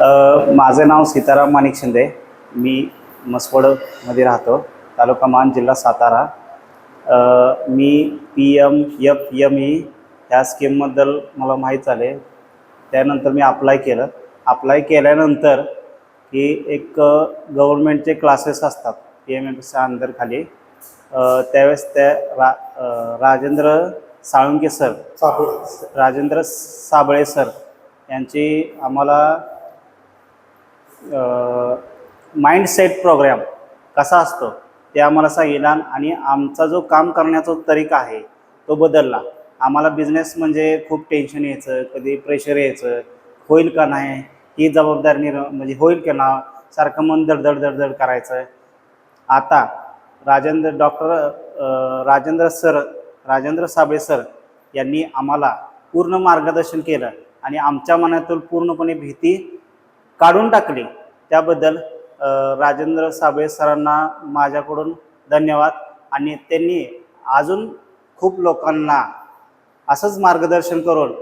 माझं नाव सीताराम माणिक शिंदे. मी मसवडमध्ये राहतो तालुका मान जिल्हा सातारा. मी P M F M E ह्या स्कीमबद्दल मला माहीत झाले. त्यानंतर मी अप्लाय केलं. अप्लाय केल्यानंतर की एक गव्हर्मेंटचे क्लासेस असतात पी एम एफच्या अंदर खाली. अ, त्यावेळेस त्या रा राजेंद्र साळुंके सर राजेंद्र साबळे सर यांची आम्हाला माइंडसेट प्रोग्राम कसा असतो ते आम्हाला सांगितलं आणि आमचा जो काम करण्याचा तरीका आहे तो बदलला. आम्हाला बिझनेस म्हणजे खूप टेन्शन यायचं कधी प्रेशर यायचं होईल का नाही ही जबाबदारी निर् म्हणजे होईल का ना सारखं मन दडदड दडदड करायचं. आता Rajendra doctor Rajendra sir Rajendra Sabale sir यांनी आम्हाला पूर्ण मार्गदर्शन केलं आणि आमच्या मनातून पूर्णपणे भीती काढून टाकली. त्याबद्दल राजेंद्र साबळे सरांना माझ्याकडून धन्यवाद. आणि त्यांनी अजून खूप लोकांना असंच मार्गदर्शन करून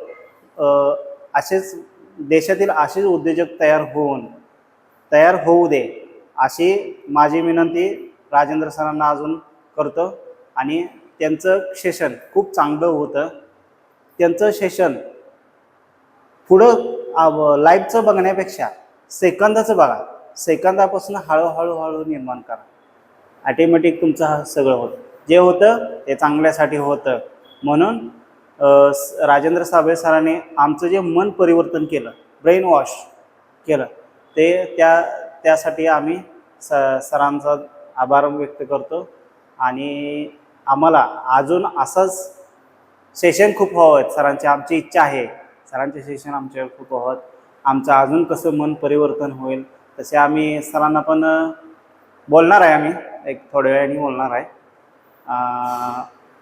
असेच देशातील असेच उद्योजक तयार होऊन तयार होऊ दे अशी माझी विनंती राजेंद्र सरांना अजून करतो. आणि त्यांचं सेशन खूप चांगलं होतं. त्यांचं सेशन पुढं लाईव्हचं बघण्यापेक्षा सेकंदाचं बघा. सेकंदापासून हळूहळू हळू निर्माण करा. ॲटोमॅटिक तुमचं हा सगळं होतं. जे होतं ते चांगल्यासाठी होतं. म्हणून स- राजेंद्र साबळे सरांनी आमचं जे मन परिवर्तन केलं ब्रेन वॉश केलं ते त्या त्यासाठी आम्ही स सरांचा आभार व्यक्त करतो. आणि आम्हाला अजून असंच सेशन खूप हवं आहेत. सरांची आमची इच्छा आहे. सरांचे सेशन आमच्या खूप हवं आहेत. आमचं अजून कसं मन परिवर्तन होईल तसे आम्ही सरांना पण बोलणार आहे आम्ही. एक थोड्या वेळाने बोलणार आहे.